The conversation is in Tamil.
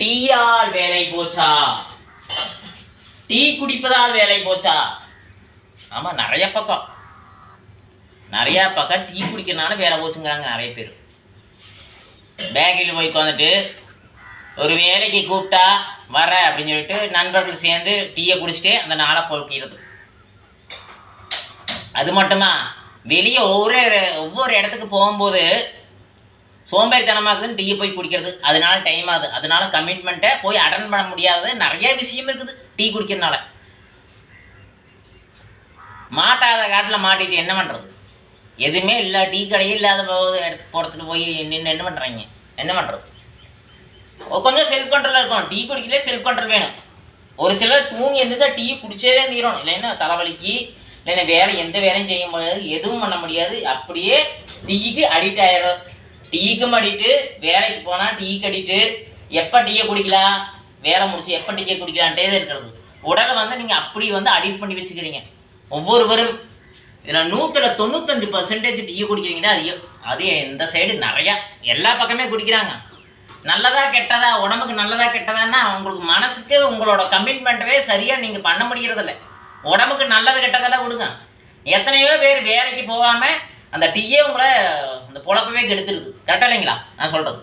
டீயால் வேலை போச்சா? டீ குடிப்பதால் வேலை போச்சா? ஆமா நிறைய பக்கம். நிறைய பக்கம் டீ குடிக்கிறனால வேலை போச்சுங்கிறாங்க நிறைய பேர். பேக்கரியில் போய் உட்காந்துட்டு ஒரு வேலைக்கு கூப்பிட்டா வர அப்படின்னு சொல்லிட்டு நண்பர்கள் சேர்ந்து டீயை குடிச்சிட்டு அந்த நாளை போக்கிறது அது மட்டுமா? வெளியே ஒவ்வொரு ஒவ்வொரு இடத்துக்கு போகும்போது சோம்பேறித்தனமாக்குதுன்னு டீயை போய் குடிக்கிறது. அதனால டைம் ஆகுது. அதனால கமிட்மெண்ட்டை போய் அட்டன் பண்ண முடியாதது நிறைய விஷயம் இருக்குது டீ குடிக்கிறதுனால. மாட்டாத காட்டில் மாட்டிட்டு என்ன பண்ணுறது எதுவுமே இல்லை. டீ கடையே இல்லாத போது போகிறதுக்கு போய் நின்று என்ன பண்ணுறாங்க என்ன பண்ணுறது கொஞ்சம் செல்ஃப் கண்ட்ரோலாக இருக்கும் டீ குடிக்கலே செல்ஃப் கண்ட்ரோல் வேணும். ஒரு சிலர் தூங்கி எந்திரிச்சா டீ குடிச்சதே தீரும் இல்லைன்னா தலைவலிக்கு இல்லைன்னா வேலை எந்த வேலையும் செய்ய முடியாது எதுவும் பண்ண முடியாது. அப்படியே டீக்கு அடிக்ட் ஆயிடும் டீக்கும் அடிட்டு வேலைக்கு போனால் டீக்கு கடிட்டு எப்போ டீயை குடிக்கலாம்? வேலை முடிச்சு எப்போ டீயை குடிக்கலான்ட்டே தான் இருக்கிறது. உடலை வந்து நீங்கள் அப்படி வந்து அடிக்ட் பண்ணி வச்சுக்கிறீங்க. ஒவ்வொருவரும் இதில் நூற்றில் தொண்ணூத்தஞ்சு பர்சன்டேஜ் டீ குடிக்கிறீங்கன்னா அது அது இந்த சைடு நிறையா. எல்லா பக்கமே குடிக்கிறாங்க. நல்லதா கெட்டதா உடம்புக்கு நல்லதா கெட்டதான்னா உங்களுக்கு மனசுக்கு உங்களோட கமிட்மெண்ட்டவே சரியாக நீங்கள் பண்ண முடியறதில்ல. உடம்புக்கு நல்லது கெட்டதெல்லாம் விடுங்க. எத்தனையோ பேர் வேலைக்கு போகாமல் அந்த டீயே உங்களை அந்த பொழப்பவே கெடுத்துருது கரெக்டாக இல்லைங்களா நான் சொல்கிறது